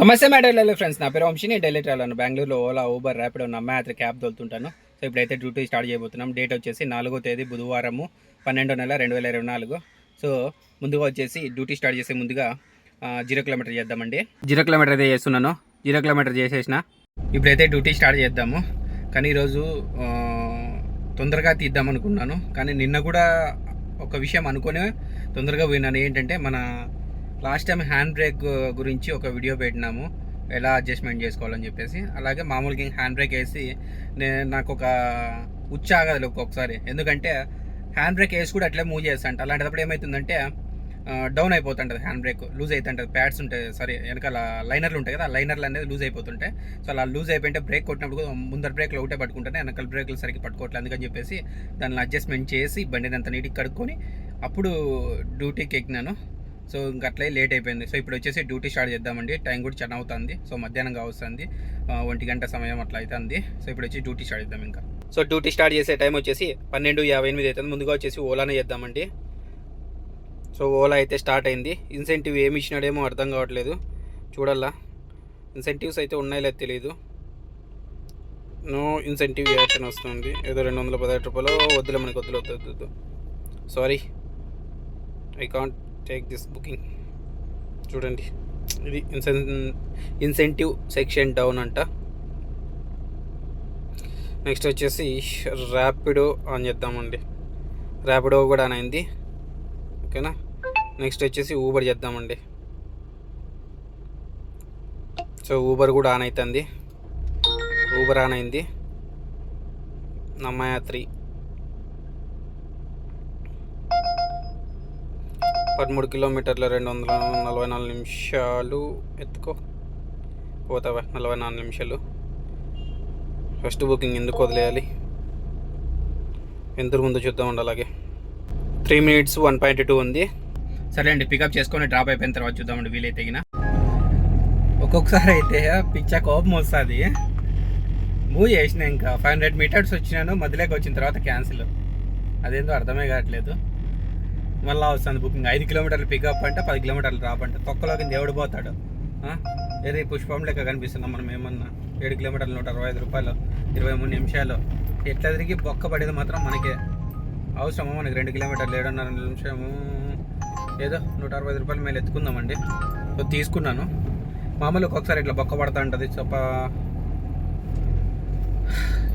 నమస్తే madam friends నా పేరు వంశీ నేను డైలీ ట్రావెల్ బెంగళూరులో ఓలా ఊబర్ ర్యాపిడో నమ్మాత్రి క్యాబ్ తోలుతుంటాను. సో ఇప్పుడైతే డ్యూటీ స్టార్ట్ చేయబోతున్నాం. డేట్ వచ్చేసి నాలుగో తేదీ బుధవారము పన్నెండో నెల రెండు వేల ఇరవై నాలుగు. సో ముందుగా వచ్చేసి డ్యూటీ స్టార్ట్ చేసే ముందుగా జీరో కిలోమీటర్ చేద్దామండి. జీరో కిలోమీటర్ అయితే చేస్తున్నాను. జీరో కిలోమీటర్ చేసేసిన. ఇప్పుడైతే డ్యూటీ స్టార్ట్ చేద్దాము. కానీ ఈరోజు తొందరగా తీద్దాం అనుకున్నాను. కానీ నిన్న కూడా ఒక విషయం అనుకొని తొందరగా పోయినాను. ఏంటంటే మన లాస్ట్ టైం హ్యాండ్ బ్రేక్ గురించి ఒక వీడియో పెట్టినాము. ఎలా అడ్జస్ట్మెంట్ చేసుకోవాలని చెప్పేసి. అలాగే మామూలుగా హ్యాండ్ బ్రేక్ వేసి నేను నాకు ఒక ఉచ్చాగదు ఒక్కొక్కసారి ఎందుకంటే హ్యాండ్ బ్రేక్ వేసి కూడా అట్లే మూవ్ చేస్తాంట అలాంటప్పుడు ఏమవుతుందంటే డౌన్ అయిపోతుంటుంది హ్యాండ్ బ్రేక్. లూజ్ అవుతుంటుంది ప్యాడ్స్ ఉంటాయి. సారీ వెనకాల లైనర్లు ఉంటాయి కదా ఆ లైనర్లు అనేది లూజ్ అయిపోతుంటాయి. సో అలా లూజ్ అయిపోయింటే బ్రేక్ కొట్టినప్పుడు ముందర బ్రేక్లు ఒకటే పట్టుకుంటానే వెనకాల బ్రేక్లు సరిగ్గా పట్టుకోవట్లేదు అందుకని చెప్పేసి దాన్ని అడ్జస్ట్మెంట్ చేసి బండిని అంత నీటికి కడుక్కొని అప్పుడు డ్యూటీకి ఎక్కినాను. సో ఇంక అట్లే లేట్ అయిపోయింది. సో ఇప్పుడు వచ్చేసి డ్యూటీ స్టార్ట్ చేద్దామండి. టైం కూడా చాలా అవుతుంది. సో మధ్యాహ్నం కావస్తుంది. ఒంటి గంట సమయం అట్లా అవుతుంది సో ఇప్పుడు వచ్చి డ్యూటీ స్టార్ట్ చేద్దాం ఇంకా. సో డ్యూటీ స్టార్ట్ చేసే టైం వచ్చేసి పన్నెండు యాభై ఎనిమిది అవుతుంది ముందుగా వచ్చేసి ఓలానే చేద్దామండి. సో ఓలా అయితే స్టార్ట్ అయింది. ఇన్సెంటివ్ ఏమి ఇచ్చినాడేమో అర్థం కావట్లేదు. చూడాలా ఇన్సెంటివ్స్ అయితే ఉన్నాయో తెలియదు నో ఇన్సెంటివ్ యాక్షన్ వస్తుంది. ఏదో రెండు వందల పదహారు రూపాయలు వద్దులే మనకు వద్దులు వద్దు sorry I can't take this booking చూడండి. ఇది ఇన్సెన్ ఇన్సెంటివ్ సెక్షన్ డౌన్ అంట. నెక్స్ట్ వచ్చేసి ర్యాపిడో ఆన్ చేద్దామండి. ర్యాపిడో కూడా ఆన్ అయింది. ఓకేనా? నెక్స్ట్ వచ్చేసి ఊబర్ చేద్దామండి. సో ఊబర్ కూడా ఆన్ అవుతుంది ఊబర్ ఆన్ అయింది. నమ్మయాత్రి పదమూడు కిలోమీటర్ల రెండు వందల నలభై నాలుగు నిమిషాలు ఎత్తుకో. పోతావా? నలభై నాలుగు నిమిషాలు. ఫస్ట్ బుకింగ్ ఎందుకు వదిలేయాలి? ఎంత ముందు చూద్దామండి అలాగే. Three minutes one point two ఉంది. సరే అండి పికప్ చేసుకొని డ్రాప్ అయిపోయిన తర్వాత చూద్దామండి వీలైతే తగిన ఒక్కొక్కసారి అయితే పిచ్చా కోపం వస్తుంది. మూవ్ చేసిన ఇంకా. ఫైవ్ హండ్రెడ్ మీటర్స్ వచ్చినాను మధ్యలోకి వచ్చిన తర్వాత క్యాన్సిల్. అదేందో అర్థమే కావట్లేదు. మళ్ళీ వస్తుంది బుకింగ్ ఐదు కిలోమీటర్లు పికప్ అంటే పది కిలోమీటర్లు డ్రాప్ తొక్కలోకి దేవుడు పోతాడు? ఆ? పుష్పం లెక్క కనిపిస్తున్నాం మనం ఏమన్నా? ఏడు కిలోమీటర్లు నూట అరవై ఐదు రూపాయలు ఇరవై మూడు నిమిషాలు. ఎట్లా తిరిగి బొక్క పడేది మాత్రం మనకే. అవసరమా మనకి రెండు కిలోమీటర్లు ఏడున్నర నిమిషము? ఏదో నూట అరవై ఐదు రూపాయలు మేము ఎత్తుకుందామండి. సో తీసుకున్నాను. మామూలు ఒక్కొక్కసారి ఇట్లా బొక్క పడతా ఉంటుంది. చొప్ప.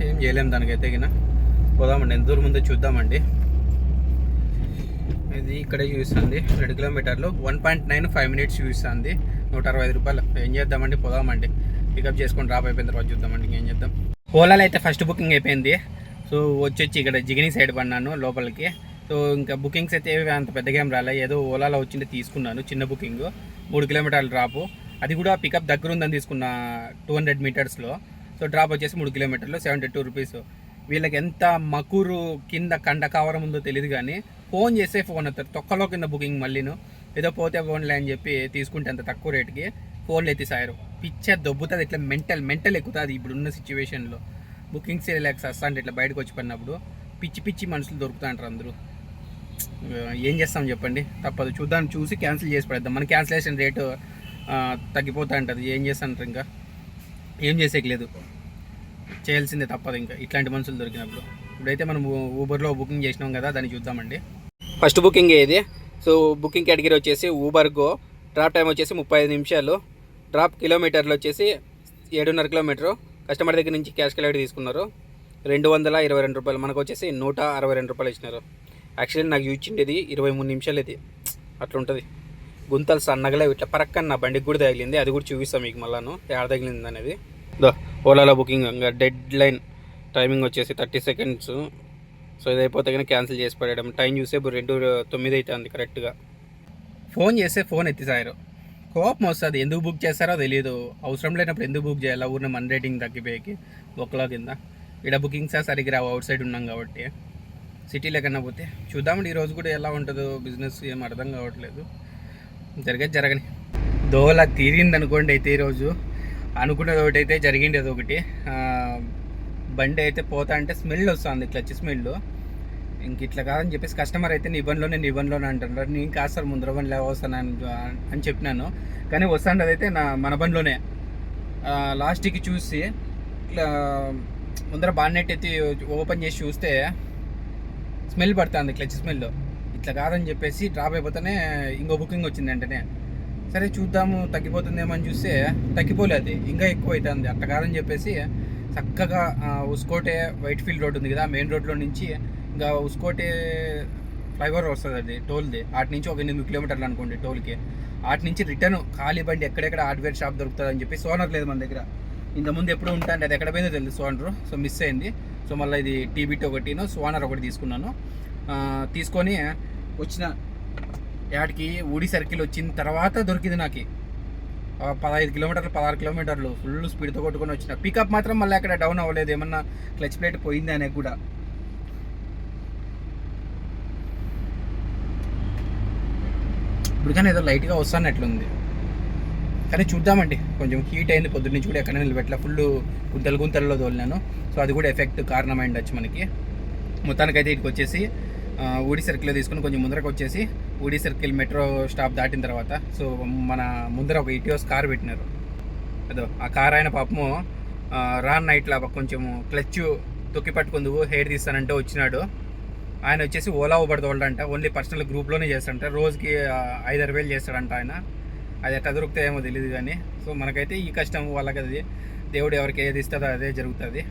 ఏం చేయలేము దానికైతే గిన. పోదామండి ఎంత దూరం ముందో చూద్దామండి. ఇది ఇక్కడే చూపిస్తుంది రెండు కిలోమీటర్లు. One point nine five minutes చూపిస్తుంది నూట అరవై ఐదు రూపాయలు. ఏం చేద్దామండి? పోదామండి. పికప్ చేసుకొని డ్రాప్ అయిపోయిన తర్వాత చూద్దామండి. ఇంకేం చేద్దాం? ఓలాలో అయితే ఫస్ట్ బుకింగ్ అయిపోయింది. సో వచ్చొచ్చి ఇక్కడ జిగిని సైడ్ పడినాను లోపలికి. సో ఇంకా బుకింగ్స్ అయితే ఏవి అంత పెద్దగా ఏం రాలే. ఏదో ఓలాలో వచ్చింది తీసుకున్నాను. చిన్న బుకింగ్ మూడు కిలోమీటర్ల డ్రాపు అది కూడా పికప్ దగ్గర ఉందని తీసుకున్న టూ హండ్రెడ్ మీటర్స్లో సో డ్రాప్ వచ్చేసి మూడు కిలోమీటర్లు. సెవెంటీ టూ రూపీస్ వీళ్ళకి ఎంత మకూరు కింద కండ కావరం ఉందో తెలియదు కానీ ఫోన్ చేస్తే ఫోన్ అవుతారు తొక్కలో కింద బుకింగ్ మళ్ళీను. ఏదో పోతే ఫోన్లే అని చెప్పి తీసుకుంటే అంత తక్కువ రేటుకి ఫోన్లు ఎత్తిసారు పిచ్చే దొబ్బుతుంది ఇట్లా మెంటల్ మెంటల్ ఎక్కుతుంది ఇప్పుడున్న సిచ్యువేషన్లో. బుకింగ్స్ లేక సస్తాంటే ఇట్లా బయటకు వచ్చి పడినప్పుడు పిచ్చి పిచ్చి మనుషులు దొరుకుతాంటారు అందరూ. ఏం చేస్తాం చెప్పండి? తప్పదు. చూద్దాం చూసి క్యాన్సిల్ చేసి పడేద్దాం. మన క్యాన్సిలేషన్ రేటు తగ్గిపోతూ తగ్గిపోతా ఉంటుంది ఏం చేస్తాంటారు ఇంకా? ఏం చేసేకి లేదు. చేయాల్సిందే తప్పదు ఇంకా. ఇట్లాంటి మనుషులు దొరికినప్పుడు. ఇప్పుడైతే మనం ఊబర్లో బుకింగ్ చేసినాం కదా దాన్ని చూద్దామండి. ఫస్ట్ బుకింగ్ ఇది సో బుకింగ్ కేటగిరీ వచ్చేసి ఊబర్ గో. డ్రాప్ టైం వచ్చేసి ముప్పై ఐదు నిమిషాలు. డ్రాప్ కిలోమీటర్లు వచ్చేసి ఏడున్నర కిలోమీటరు. కస్టమర్ దగ్గర నుంచి క్యాష్ క్యాలరీ తీసుకున్నారు. రెండు వందల ఇరవై రెండు రూపాయలు. మనకు వచ్చేసి నూట అరవై రెండు రూపాయలు ఇచ్చినారు. యాక్చువల్లీ నాకు చూచిండేది ఇరవై మూడు నిమిషాలు ఇది. అట్లుంటుంది. గుంతలు సన్నగలే ఇట్లా పరక్కన నా బండికి కూడా తగిలింది. అది కూడా చూపిస్తాం మీకు మళ్ళాను. ఎక్కడ తగిలింది అనేది. దో ఓలాలో బుకింగ్. ఇంకా డెడ్ లైన్ టైమింగ్ వచ్చేసి థర్టీ సెకండ్స్. సో ఇది అయిపోతే కానీ క్యాన్సిల్ చేసి పడేయడం. టైం చూసే ఇప్పుడు రెండు తొమ్మిది అవుతుంది కరెక్ట్గా. ఫోన్ చేస్తే ఫోన్ ఎత్తిసారు కోపం వస్తుంది. ఎందుకు బుక్ చేస్తారో తెలియదు అవసరం లేనప్పుడు ఎందుకు బుక్ చేయాలి? ఊరిని మన రేటింగ్ తగ్గిపోయి ఒకలా కింద. ఇక్కడ బుకింగ్స్ సరిగ్గా రావు. అవుట్ సైడ్ ఉన్నాం కాబట్టి. సిటీలో కన్నా పోతే. చూద్దామండి. ఈరోజు కూడా ఎలా ఉంటుందో బిజినెస్ ఏం అర్థం కావట్లేదు. జరిగేది జరగని. దోల తీరింది అనుకోండి అయితే ఈరోజు. అనుకున్నది ఒకటి అయితే జరిగింది అది ఒకటి బండి అయితే పోతా అంటే స్మెల్ వస్తుంది క్లచ్ స్మెల్. ఇంక ఇట్లా కాదని చెప్పేసి కస్టమర్ అయితే నీ నేను నీ బండిలోనే అంటున్నారు. నేను కాదు సార్ ముందర బండిలో వస్తాను అని అని చెప్పినాను. కానీ వస్తాను అయితే నా మన బండిలోనే. లాస్ట్కి చూసి ఇట్లా ముందర బాన్నెట్ ఎత్తి ఓపెన్ చేసి చూస్తే స్మెల్ పడుతుంది క్లచ్ స్మెల్. ఇట్లా కాదని చెప్పేసి డ్రాప్ అయిపోతేనే ఇంకో బుకింగ్ వచ్చింది వెంటనే. సరే చూద్దాము తగ్గిపోతుందేమో అని చూస్తే తగ్గిపోలేదు. ఇంకా ఎక్కువ అవుతుంది అట్లా కాదని చెప్పేసి చక్కగా ఉస్కోటే వైట్ ఫీల్డ్ రోడ్ ఉంది కదా మెయిన్ రోడ్లో నుంచి ఇంకా ఉస్కోటే ఫ్లైఓవర్ వస్తుంది అది టోల్ది. అటు నుంచి ఒక ఎనిమిది కిలోమీటర్లు అనుకోండి టోల్కి. అటు నుంచి రిటర్న్ ఖాళీ బండి ఎక్కడెక్కడ హార్డ్వేర్ షాప్ దొరుకుతుంది అని చెప్పి సోనర్ లేదు మన దగ్గర. ఇంతకుముందు ఎప్పుడు ఉంటాను అది ఎక్కడ పోయిందో తెలియదు సోనర్. సో మిస్ అయింది. సో మళ్ళీ ఇది టీబీటీ ఒకటిను సోనర్ ఒకటి తీసుకున్నాను. తీసుకొని వచ్చిన యాడికి ఊడి సర్కిల్ వచ్చిన తర్వాత దొరికింది నాకు. పదహైదు కిలోమీటర్లు పదహారు కిలోమీటర్లు ఫుల్ స్పీడ్తో కొట్టుకొని వచ్చిన. పికప్ మాత్రం మళ్ళీ అక్కడ డౌన్ అవ్వలేదు. ఏమన్నా క్లచ్ ప్లేట్ పోయింది అనేది కూడా. ఇప్పుడు కానీ ఏదో లైట్గా వస్తానట్లుంది కానీ చూద్దామండి. కొంచెం హీట్ అయింది పొద్దున్న నుంచి కూడా ఎక్కడ నిలబెట్టలే. ఫుల్ గుంతలు గుంతల్లో తోలినాను. సో అది కూడా ఎఫెక్ట్ కారణమై వచ్చి మనకి. మొత్తానికైతే ఇక్కడికి వచ్చేసి ఊడి సర్కిల్ తీసుకుని కొంచెం ముందరకు వచ్చేసి ఊడి సర్కిల్ మెట్రో స్టాప్ దాటిన తర్వాత సో మన ముందర ఒక ఇటియోస్ కార్ పెట్టినారు. అదో ఆ కార్ ఆయన పాపము రాన్ నైట్లో కొంచెం క్లచ్ తొక్కి పట్టుకుందువు హెయిర్ తీస్తానంటే వచ్చినాడు. ఆయన వచ్చేసి ఓలా ఊబర్ తోలడంట ఓన్లీ పర్సనల్ గ్రూప్లోనే చేస్తాడంట రోజుకి ఐదారు వేలు చేస్తాడంట ఆయన. అది ఎట్లా దొరుకుతాయేమో తెలియదు కానీ సో మనకైతే ఈ కష్టం వాళ్ళకి అది దేవుడు ఎవరికి ఏది ఇస్తుందో అదే జరుగుతుంది.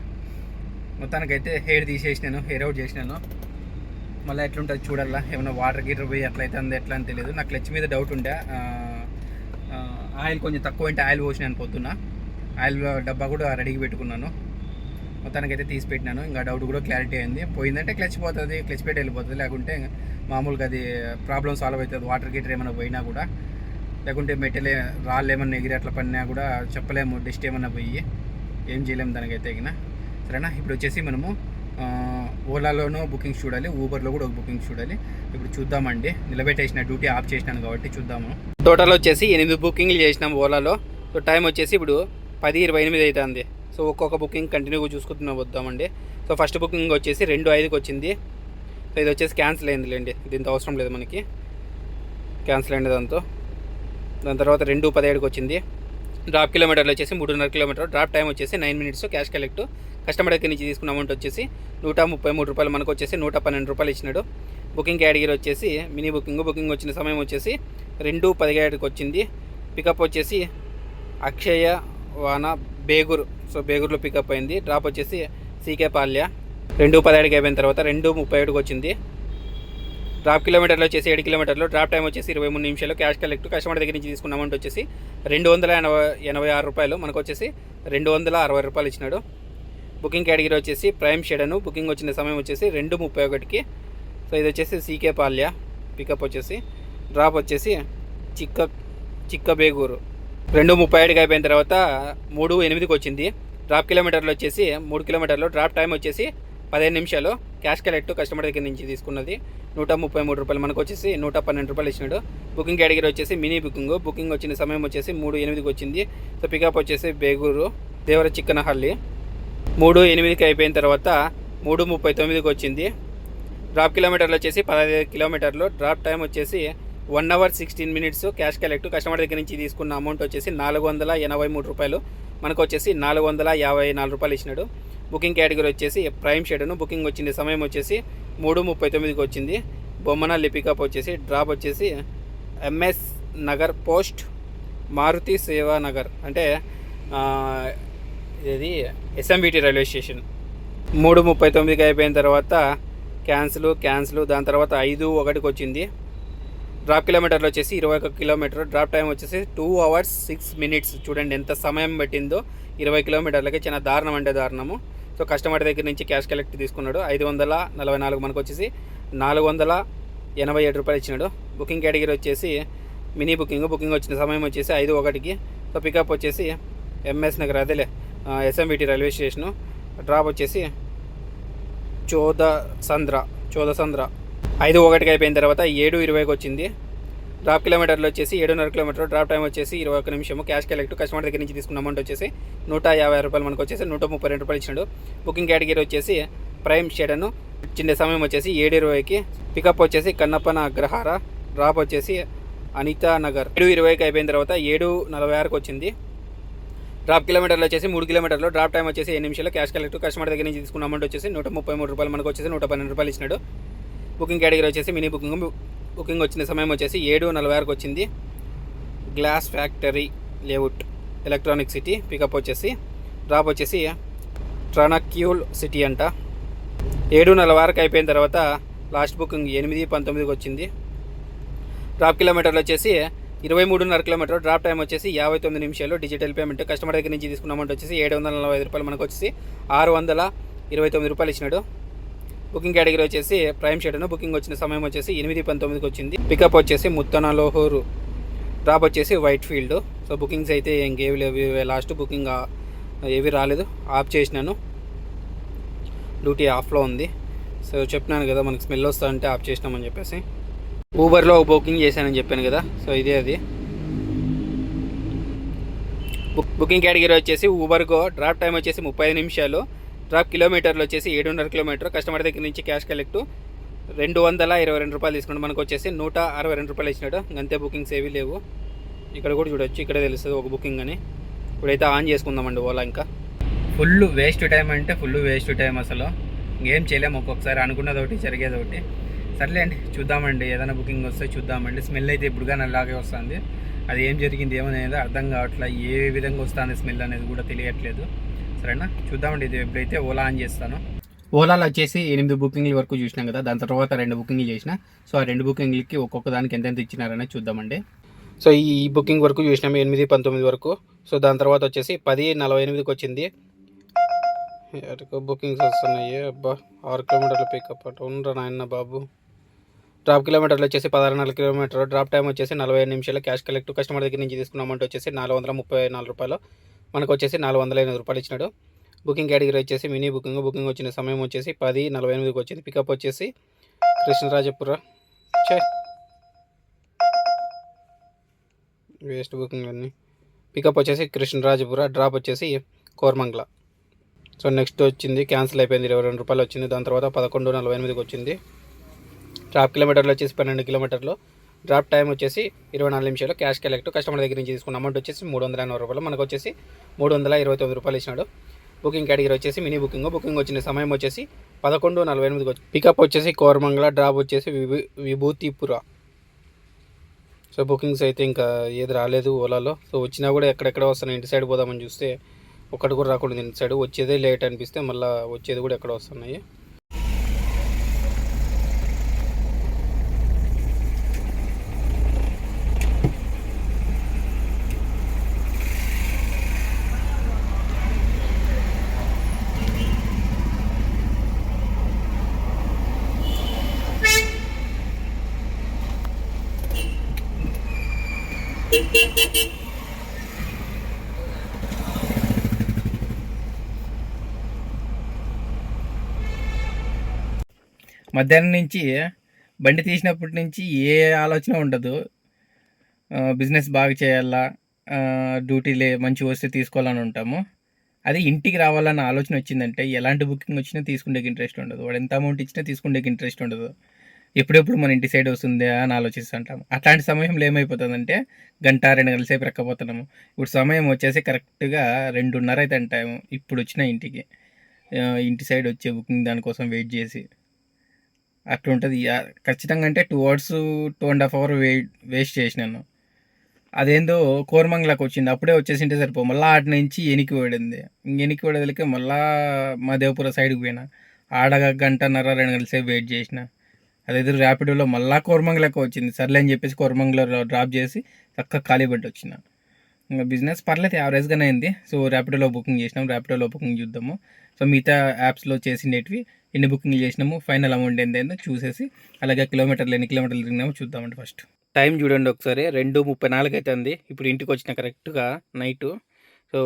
మొత్తానికైతే హెయిర్ తీసేసినాను హెయిర్ అవుట్ చేసినాను. మళ్ళీ ఎట్లుంటుంది చూడాలా ఏమైనా వాటర్ గీటర్ పోయి ఎట్లయితే అంది ఎట్లా అని తెలియదు నాకు క్లచ్ మీద డౌట్ ఉండే. ఆయిల్ కొంచెం తక్కువ అంటే ఆయిల్ పోసినాను పొద్దున్న. ఆయిల్ డబ్బా కూడా రెడీగా పెట్టుకున్నాను. మొత్తానికైతే తీసి పెట్టినాను. ఇంకా డౌట్ కూడా క్లారిటీ అయింది. పోయిందంటే క్లచ్ పోతుంది క్లచ్ పెట్టి వెళ్ళిపోతుంది. లేకుంటే మామూలుగా అది ప్రాబ్లం సాల్వ్ అవుతుంది. వాటర్ గీటర్ ఏమైనా పోయినా కూడా. లేకుంటే మెటల్ రాళ్ళు ఏమన్నా ఎగిరి అట్లా పడినా కూడా చెప్పలేము. డస్ట్ ఏమైనా పోయి ఏం చేయలేము దానికైతే ఎగిన సరేనా? ఇప్పుడు వచ్చేసి మనము ఓలాలోనూ బుకింగ్స్ చూడాలి ఊబర్లో కూడా ఒక బుకింగ్స్ చూడాలి. ఇప్పుడు చూద్దామండి. నిలబెట్టేసిన డ్యూటీ ఆఫ్ చేసినాను కాబట్టి చూద్దాము. టోటల్ వచ్చేసి ఎనిమిది బుకింగ్లు చేసినాం ఓలాలో. సో టైం వచ్చేసి ఇప్పుడు పది ఇరవై ఎనిమిది అవుతుంది సో ఒక్కొక్క బుకింగ్ కంటిన్యూగా చూసుకుంటున్నా వద్దామండి. సో ఫస్ట్ బుకింగ్ వచ్చేసి రెండు ఐదుకి వచ్చింది. సో ఇది వచ్చేసి క్యాన్సిల్ అయిందిలేండి. దీంతో అవసరం లేదు మనకి. క్యాన్సిల్ అయింది దాంతో. దాని తర్వాత రెండు పదిహేడుకి వచ్చింది. డ్రాప్ కిలోమీటర్లు వచ్చేసి మూడున్నర కిలోమీటర్ డ్రాప్ టైం వచ్చేసి nine minutes cash collect customer దగ్గర నుంచి తీసుకున్న అమౌంట్ వచ్చేసి నూట ముప్పై మూడు రూపాయలు మనకు వచ్చేసి నూట పన్నెండు రూపాయలు ఇచ్చినాడు. బుకింగ్ కేటగిరీ వచ్చేసి మినీ బుకింగ్ బుకింగ్ వచ్చిన సమయం వచ్చేసి రెండు పదిహేడుకి వచ్చింది. పికప్ వచ్చేసి అక్షయ వాన బేగూర్ సో బేగూర్లో పికప్ అయింది. డ్రాప్ వచ్చేసి సీకే పాల్య. రెండు పదిహేడుకి అయిపోయిన తర్వాత రెండు ముప్పై ఏడుకి వచ్చింది. డ్రాప్ కిలోమీటర్లు వచ్చేసి ఏడు కిలోమీటర్లు డ్రాప్ టైం వచ్చేసి ఇరవై మూడు నిమిషాలు క్యాష్ కలెక్ట్ కస్టమర్ దగ్గర నుంచి తీసుకున్న అమౌంట్ వచ్చేసి రెండు వందల ఎనభై ఎనభై ఆరు రూపాయలు మనకు వచ్చేసి రెండు వందల అరవై రూపాయలు ఇచ్చినాడు. బుకింగ్ కేటగిరీ వచ్చేసి ప్రైమ్ షెడను. బుకింగ్ వచ్చిన సమయం వచ్చేసి రెండు ముప్పై ఒకటికి. సో ఇది వచ్చేసి సీకే పాల్య పికప్ వచ్చేసి. డ్రాప్ వచ్చేసి చిక్క చిక్క బేగూరు. రెండు ముప్పై ఏడుకి అయిపోయిన తర్వాత మూడు ఎనిమిదికి వచ్చింది. డ్రాప్ కిలోమీటర్లు వచ్చేసి మూడు కిలోమీటర్లు డ్రాప్ టైం వచ్చేసి పదిహేను నిమిషాలు. క్యాష్ కలెక్ట్ కస్టమర్ దగ్గర నుంచి తీసుకున్నది. నూట ముప్పై మూడు రూపాయలు మనకు వచ్చేసి నూట పన్నెండు రూపాయలు ఇచ్చినాడు. బుకింగ్ కేటగిరీ వచ్చేసి మినీ బుకింగ్ బుకింగ్ వచ్చిన సమయం వచ్చేసి మూడు ఎనిమిదికి వచ్చింది. సో పికప్ వచ్చేసి బేగూరు దేవర చిక్కనహల్లి. మూడు ఎనిమిదికి అయిపోయిన తర్వాత మూడు ముప్పై తొమ్మిదికి వచ్చింది. డ్రాప్ కిలోమీటర్లు వచ్చేసి పదహైదు కిలోమీటర్లు. డ్రాప్ టైం వచ్చేసి one hour sixteen minutes. Cash collect customer దగ్గర నుంచి తీసుకున్న అమౌంట్ వచ్చేసి నాలుగు వందల ఎనభై మూడు రూపాయలు. మనకు వచ్చేసి నాలుగు వందల యాభై నాలుగు రూపాయలు ఇచ్చినాడు. బుకింగ్ కేటగిరీ వచ్చేసి ప్రైమ్ షెడ్ను. బుకింగ్ వచ్చింది సమయం వచ్చేసి మూడు ముప్పై తొమ్మిదికి వచ్చింది. బొమ్మన లిపికప్ వచ్చేసి డ్రాప్ వచ్చేసి ఎంఎస్ నగర్ పోస్ట్ మారుతి సేవా నగర్. అంటే ఇది ఎస్ఎంబిటి రైల్వే స్టేషన్ మూడు ముప్పై తొమ్మిదికి అయిపోయిన తర్వాత క్యాన్సిల్ క్యాన్సిల్ దాని తర్వాత ఐదు ఒకటికి వచ్చింది. డ్రాప్ కిలోమీటర్లు వచ్చేసి ఇరవై ఒక కిలోమీటర్ డ్రాప్ టైం వచ్చేసి టూ అవర్స్ సిక్స్ మినిట్స్ చూడండి ఎంత సమయం పెట్టిందో. ఇరవై కిలోమీటర్లకి చాలా దారుణం అంటే దారుణము. సో కస్టమర్ దగ్గర నుంచి క్యాష్ కలెక్ట్ తీసుకున్నాడు. ఐదు వందల నలభై నాలుగు మనకు వచ్చేసి నాలుగు వందల ఎనభై ఏడు రూపాయలు ఇచ్చినాడు. బుకింగ్ కేటగిరీ వచ్చేసి మినీ బుకింగ్ బుకింగ్ వచ్చిన సమయం వచ్చేసి ఐదు ఒకటికి. సో పికప్ వచ్చేసి ఎంఎస్ నగర్ అదేలే. ఎస్ఎంబిటి రైల్వే స్టేషను డ్రాప్ వచ్చేసి చోద సంద్ర చోద సంద్ర ఐదు ఒకటికి అయిపోయిన తర్వాత ఏడు ఇరవైకి వచ్చింది. డ్రాప్ కిలోమీటర్లు వచ్చేసి ఏడున్నర కిలోమీటర్ డ్రాప్ టైం వచ్చేసి ఇరవై ఒక నిమిషము. క్యాష్ కలెక్ట్ కస్టమర్ దగ్గర నుంచి తీసుకున్న అమౌంట్ వచ్చేసి నూట యాభై రూపాయలు మనకు వచ్చేసి నూట ముప్పై రెండు రూపాయలు ఇచ్చినాడు. బుకింగ్ కేటగిరీ వచ్చేసి ప్రైమ్ షెడను చిన్న సమయం వచ్చేసి ఏడు ఇరవైకి. పికప్ వచ్చేసి కన్నప్పన అగ్రహార డ్రాప్ వచ్చేసి అనితా నగర్ ఏడు ఇరవైకి అయిపోయిన తర్వాత ఏడు నలభై ఆరుకి వచ్చింది. డ్రాప్ కిలోమీటర్లు వచ్చేసి మూడు కిలోమీటర్లు. డ్రాప్ టైం వచ్చేసి ఎన్ని నిమిషాలు. క్యాష్ కలెక్ట్ కస్టమర్ దగ్గర నుంచి తీసుకున్న అమౌంట్ వచ్చేసి నూట ముప్పై మూడు రూపాయలు మనకు వచ్చేసి నూట పన్నెండు రూపాయలు ఇచ్చినాడు. బుకింగ్ కేటగిరీ వచ్చేసి మినీ బుకింగ్. బుకింగ్ వచ్చిన సమయం వచ్చేసి ఏడు నలభై ఆరుకు వచ్చింది. Glass factory layout electronic city pickup వచ్చేసి డ్రాప్ వచ్చేసి ట్రనక్యూల్ సిటీ అంట. ఏడు నలభై అయిపోయిన తర్వాత లాస్ట్ బుకింగ్ ఎనిమిది పంతొమ్మిదికి వచ్చింది. డ్రాప్ కిలోమీటర్లు వచ్చేసి ఇరవై మూడున్నర కిలోమీటర్ డ్రాప్ టైం వచ్చేసి యాభై తొమ్మిది నిమిషాలు. డిజిటల్ పేమెంట్ కస్టమర్ దగ్గర నుంచి తీసుకున్న అమౌంట్ వచ్చేసి ఏడు వందల నలభై ఐదు రూపాయలు మనకు వచ్చేసి ఆరు వందల ఇరవై తొమ్మిది రూపాయలు ఇచ్చినాడు. బుకింగ్ కేటగిరీ వచ్చేసి ప్రైమ్ షెడ్ను బుకింగ్ వచ్చిన సమయం వచ్చేసి ఎనిమిది పంతొమ్మిదికి వచ్చింది. పికప్ వచ్చేసి ముత్తనలోహూరు. డ్రాప్ వచ్చేసి వైట్ ఫీల్డ్ సో బుకింగ్స్ అయితే ఇంకేవి లేవు. లాస్ట్ బుకింగ్ ఏవి రాలేదు. ఆఫ్ చేసినాను. డ్యూటీ ఆఫ్లో ఉంది. సో చెప్పినాను కదా మనకి స్మెల్ వస్తా అంటే ఆఫ్ చేసినామని చెప్పేసి. ఊబర్లో ఒక బుకింగ్ చేశానని చెప్పాను కదా సో ఇదే అది. బుక్ బుకింగ్ కేటగిరీ వచ్చేసి ఊబర్గో డ్రాప్ టైం వచ్చేసి ముప్పై నిమిషాలు డ్రాప్ కిలోమీటర్లు వచ్చేసి ఏడున్నర కిలోమీటర్ కస్టమర్ దగ్గర నుంచి క్యాష్ కలెక్ట్ రెండు వందల ఇరవై రెండు రూపాయలు తీసుకుంటే మనకు వచ్చేసి నూట అరవై రెండు రూపాయలు ఇచ్చినాడు. అంతే బుకింగ్స్ ఏవి లేవు. ఇక్కడ కూడా చూడొచ్చు ఇక్కడ తెలుస్తుంది ఒక బుకింగ్ అని. ఇప్పుడైతే ఆన్ చేసుకుందామండి ఓలా ఇంకా. ఫుల్ వేస్ట్ టైం అంటే ఫుల్ వేస్ట్ టైం అసలు. ఏం చేయలేము ఒక్కొక్కసారి అనుకున్నది ఒకటి జరిగేది ఒకటి సర్లే అండి చూద్దామండి. ఏదైనా బుకింగ్ వస్తే చూద్దామండి. స్మెల్ అయితే ఇప్పుడుగా అలాగే వస్తుంది. అది ఏం జరిగింది ఏమనేది అర్థం కావట్లే. ఏ విధంగా వస్తుంది స్మెల్ అనేది కూడా తెలియట్లేదు. సరేనా? చూద్దామండి ఇది ఎప్పుడైతే ఓలా ఆన్ చేస్తాను. ఓలాలో వచ్చేసి ఎనిమిది బుకింగ్ల వరకు చూసినాం కదా. దాని తర్వాత రెండు బుకింగ్లు చేసిన. సో ఆ రెండు బుకింగ్లకి ఒక్కొక్క దానికి ఎంతెంత ఇచ్చినారనే చూద్దామండి. సో ఈ బుకింగ్ వరకు చూసినాము ఎనిమిది పంతొమ్మిది వరకు. సో దాని తర్వాత వచ్చేసి పది నలభై ఎనిమిదికి వచ్చింది. ఎటుకో బుకింగ్స్ వస్తున్నాయి. అబ్బా ఆరు కిలోమీటర్ల పికప్ అటు. ఉండరా నాయన బాబు? డ్రాప్ కిలోమీటర్లు వచ్చేసి పదహారున్నర కిలోమీటర్ డ్రాప్ టైం వచ్చేసి నలభై ఐదు నిమిషాలు. క్యాష్ కలెక్ట్ కస్టమర్ దగ్గర నుంచి తీసుకున్న అమౌంట్ వచ్చేసి నాలుగు వందల ముప్పై నాలుగు రూపాయలు. మనకు వచ్చేసి నాలుగు వందల ఎనిమిది రూపాయలు ఇచ్చినాడు. బుకింగ్ కేటగిరీ వచ్చేసి మినీ బుకింగ్. బుకింగ్ వచ్చిన సమయం వచ్చేసి పది నలభై ఎనిమిదికి వచ్చింది. పికప్ వచ్చేసి కృష్ణరాజపుర. చే వేస్ట్ బుకింగ్ అన్నీ పికప్ వచ్చేసి కృష్ణరాజపుర. డ్రాప్ వచ్చేసి కోరమంగళ. సో నెక్స్ట్ వచ్చింది క్యాన్సిల్ అయిపోయింది. ఇరవై రెండు రూపాయలు వచ్చింది. దాని తర్వాత పదకొండు నలభై ఎనిమిదికి వచ్చింది. డ్రాప్ కిలోమీటర్లు వచ్చేసి పన్నెండు కిలోమీటర్లు. డ్రాప్ టైం వచ్చేసి ఇరవై నాలుగు నిమిషాలు క్యాష్ కలెక్ట్ కస్టమర్ దగ్గర నుంచి తీసుకున్న అమౌంట్ వచ్చేసి మూడు వందల ఎనభై రూపాయలు. మనకు వచ్చేసి మూడు వందల ఇరవై తొమ్మిది రూపాయలు ఇచ్చినాడు. బుకింగ్ కేటగిరీ వచ్చేసి మినీ బుకింగ్. బుకింగ్ వచ్చిన సమయం వచ్చేసి పదకొండు నలభై ఎనిమిదికి వచ్చి పికప్ వచ్చేసి కోరమంగళ డ్రాప్ వచ్చేసి విభూ విభూతిపుర. సో బుకింగ్స్ అయితే ఇంకా ఏది రాలేదు ఓలాలో. సో వచ్చినా కూడా ఎక్కడెక్కడ వస్తున్నాయి. ఇంటి సైడ్ పోదామని చూస్తే ఒక్కటి కూడా రాకుండా ఇంటి సైడ్ వచ్చేదే లేట్ అనిపిస్తే మళ్ళీ వచ్చేది కూడా ఎక్కడ వస్తున్నాయి. మధ్యాహ్నం నుంచి బండి తీసినప్పటి నుంచి ఏ ఆలోచన ఉండదు. బిజినెస్ బాగా చేయాలా డ్యూటీలే మంచి వస్తే తీసుకోవాలని ఉంటాము. అది ఇంటికి రావాలన్న ఆలోచన వచ్చిందంటే ఎలాంటి బుకింగ్ వచ్చినా తీసుకునేకి ఇంట్రెస్ట్ ఉండదు. వాడు ఎంత అమౌంట్ ఇచ్చినా తీసుకునేకి ఇంట్రెస్ట్ ఉండదు. ఎప్పుడెప్పుడు మన ఇంటి సైడ్ వస్తుందా అని ఆలోచిస్తుంటాము అట్లాంటి సమయంలో ఏమైపోతుందంటే గంట రెండు గంటల సేపు రెక్కపోతున్నాము ఇప్పుడు సమయం వచ్చేసి కరెక్ట్గా రెండున్నర అయితే అంటాము ఇప్పుడు వచ్చిన ఇంటికి. ఇంటి సైడ్ వచ్చే బుకింగ్ దానికోసం వెయిట్ చేసి. అట్లుంటుంది. ఖచ్చితంగా అంటే two hours two and half hour wait waste చేసినాను అదేందో కోరమంగళకు వచ్చింది అప్పుడే వచ్చేసింటే సరిపో మళ్ళీ ఆటి నుంచి ఎనికి పడింది ఇంక ఎనికి పడేదలికి మళ్ళా మా దేవపుర సైడ్కి పోయినా. ఆడ గంటన్నర రెండు గంటల సేపు వెయిట్ చేసిన. అదే ర్యాపిడోలో మళ్ళా కోరమంగళకు వచ్చింది. సర్లే అని చెప్పేసి కోరమంగళలో డ్రాప్ చేసి చక్కగా ఖాళీ పెట్టి వచ్చిన. ఇంకా బిజినెస్ పర్లేదు యావరేజ్గానే అయింది. సో ర్యాపిడోలో బుకింగ్ చేసినాం. ర్యాపిడోలో బుకింగ్ చూద్దాము. సో మిగతా యాప్స్లో చేసినవి ఎన్ని బుకింగ్ చేసినాము ఫైనల్ అమౌంట్ ఎంత అయిందో చూసేసి అలాగే కిలోమీటర్లు ఎన్ని కిలోమీటర్లు తిరిగినామో చూద్దామండి ఫస్ట్. టైం చూడండి ఒకసారి రెండు ముప్పై నాలుగు అయితే ఉంది ఇప్పుడు ఇంటికి వచ్చిన కరెక్ట్గా నైటు. సో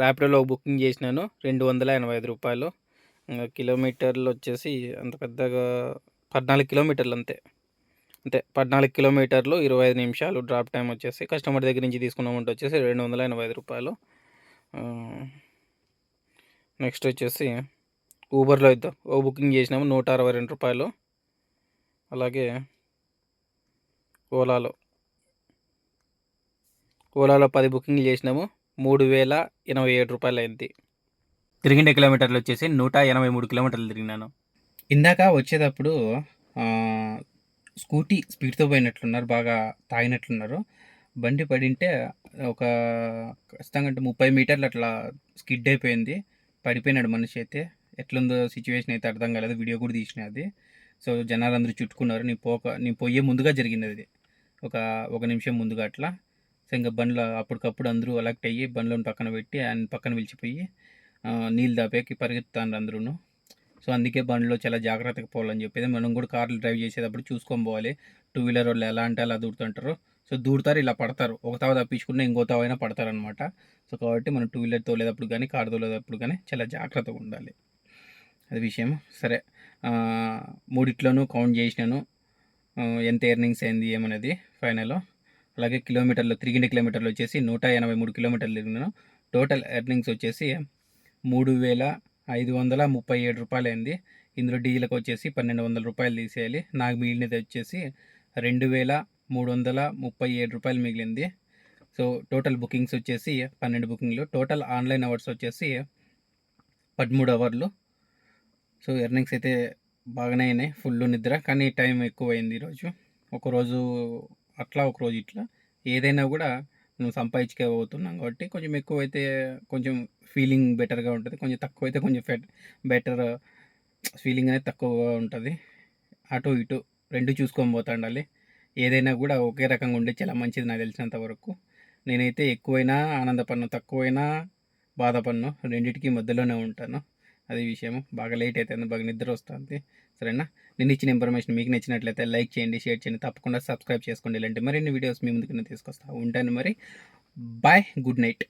ర్యాపిడోలో బుకింగ్ చేసినాను రెండు వందల ఎనభై ఐదు రూపాయలు. ఇంకా కిలోమీటర్లు వచ్చేసి అంత పెద్దగా పద్నాలుగు కిలోమీటర్లు అంతే. అంతే పద్నాలుగు కిలోమీటర్లు ఇరవై ఐదు నిమిషాలు డ్రాప్ టైం వచ్చేసి కస్టమర్ దగ్గర నుంచి తీసుకున్న అమౌంట్ వచ్చేసి రెండు వందల ఎనభై ఐదు రూపాయలు. నెక్స్ట్ వచ్చేసి ఊబర్లో అయితే ఓ బుకింగ్ చేసినాము నూట అరవై రెండు రూపాయలు. అలాగే ఓలాలో. ఓలాలో పది బుకింగ్ చేసినాము మూడు వేల ఎనభై ఏడు రూపాయలు అయింది. తిరిగిండే కిలోమీటర్లు వచ్చేసి నూట ఎనభై మూడు కిలోమీటర్లు తిరిగినాను. ఇందాక వచ్చేటప్పుడు స్కూటీ స్పీడ్తో పోయినట్లున్నారు బాగా తాగినట్లున్నారు. బండి పడింటే ఒక ఖచ్చితంగా అంటే ముప్పై మీటర్లు అట్లా స్కిడ్ అయిపోయింది. పడిపోయినాడు మనిషి అయితే. ఎట్లుందో సిచ్యువేషన్ అయితే అర్థం కాలేదు వీడియో కూడా తీసిన అది. సో జనాలు అందరూ చుట్టుకున్నారు. నీ పోక నీ పొయ్యే ముందుగా జరిగింది అది. ఒక ఒక నిమిషం ముందుగా అట్లా. సో ఇంకా బండ్లో అప్పటికప్పుడు అందరూ అలెక్ట్ అయ్యి బండ్లను పక్కన పెట్టి ఆయన పక్కన పిలిచిపోయి నీళ్ళు దాపేకి పరిగెత్తాను అందరూ సో అందుకే బండిలో చాలా జాగ్రత్తగా పోవాలని చెప్పేది. మనం కూడా కార్లు డ్రైవ్ చేసేటప్పుడు చూసుకొని పోవాలి. టూ వీలర్ వాళ్ళు ఎలా అంటే అలా దూడుతుంటారు సో దూడతారు ఇలా పడతారు. ఒక తావ తప్పించుకున్న ఇంకో తావైనా పడతారనమాట సో కాబట్టి మనం టూ వీలర్ తోలేటప్పుడు కానీ కార్ తోలేటప్పుడు కానీ చాలా జాగ్రత్తగా ఉండాలి. అది విషయం. సరే. మూడిట్లోనూ కౌంట్ చేసినాను. ఎంత ఎర్నింగ్స్ అయింది ఏమనేది ఫైనల్లో అలాగే కిలోమీటర్లు తిరిగిన కిలోమీటర్లు వచ్చేసి నూట ఎనభై మూడు కిలోమీటర్లు తిరిగినాను. టోటల్ ఎర్నింగ్స్ వచ్చేసి మూడు వేల ఐదు వందల ముప్పై ఏడు రూపాయలు అయింది. ఇందులో డీజిల్కి వచ్చేసి పన్నెండు వందల రూపాయలు తీసేయాలి. నాకు మిగిలినది వచ్చేసి రెండు వేల మూడు వందల ముప్పై ఏడు రూపాయలు మిగిలింది. సో టోటల్ బుకింగ్స్ వచ్చేసి పన్నెండు బుకింగ్లు టోటల్ ఆన్లైన్ అవర్స్ వచ్చేసి పదమూడు అవర్లు సో ఎర్నింగ్స్ అయితే బాగానే అయినాయి. ఫుల్ నిద్ర. కానీ టైం ఎక్కువ అయింది ఈరోజు ఒకరోజు అట్లా ఒకరోజు ఇట్లా. ఏదైనా కూడా నువ్వు సంపాదించుకోబోతున్నాం కాబట్టి కొంచెం ఎక్కువ అయితే కొంచెం ఫీలింగ్ బెటర్గా ఉంటుంది. కొంచెం తక్కువ అయితే కొంచెం ఫెట్ బెటర్ ఫీలింగ్ అనేది తక్కువగా ఉంటుంది. అటు ఇటు రెండు చూసుకొని పోతాండాలి ఏదైనా కూడా ఒకే రకంగా ఉండే చాలా మంచిది నాకు తెలిసినంత వరకు. నేనైతే ఎక్కువైనా ఆనందపన్ను తక్కువైనా బాధపన్ను రెండింటికి మధ్యలోనే ఉంటాను. అది విషయం బాగా లేట్ అవుతుంది బాగా నిద్ర వస్తుంది. సరేనా? నేను ఇచ్చిన ఇన్ఫర్మేషన్ మీకు నచ్చినట్లయితే లైక్ చేయండి షేర్ చేయండి తప్పకుండా సబ్స్క్రైబ్ చేసుకోండి. ఇలాంటి మరిన్ని వీడియోస్ మీ ముందుకు నేను తీసుకొస్తా ఉంటాను మరి. Bye good night